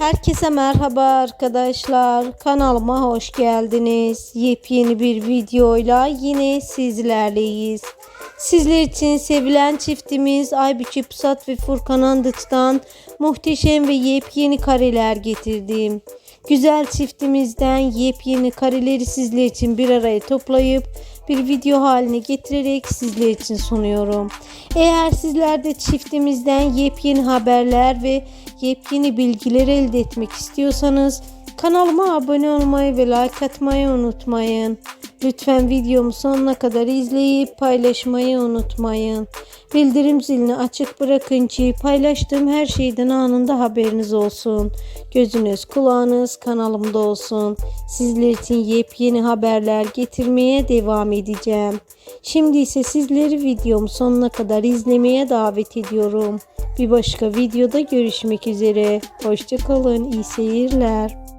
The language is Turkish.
Herkese merhaba arkadaşlar. Kanalıma hoş geldiniz. Yepyeni bir videoyla yine sizlerleyiz. Sizler için sevilen çiftimiz Aybüke Pusat ve Furkan Andıç'tan muhteşem ve yepyeni kareler getirdim. Güzel çiftimizden yepyeni kareleri sizler için bir araya toplayıp bir video haline getirerek sizler için sunuyorum. Eğer sizler de çiftimizden yepyeni haberler ve yepyeni bilgiler elde etmek istiyorsanız kanalıma abone olmayı ve like atmayı unutmayın. Lütfen videomu sonuna kadar izleyip paylaşmayı unutmayın. Bildirim zilini açık bırakın ki paylaştığım her şeyden anında haberiniz olsun. Gözünüz kulağınız kanalımda olsun. Sizler için yepyeni haberler getirmeye devam edeceğim. Şimdi ise sizleri videomu sonuna kadar izlemeye davet ediyorum. Bir başka videoda görüşmek üzere. Hoşçakalın. iyi seyirler.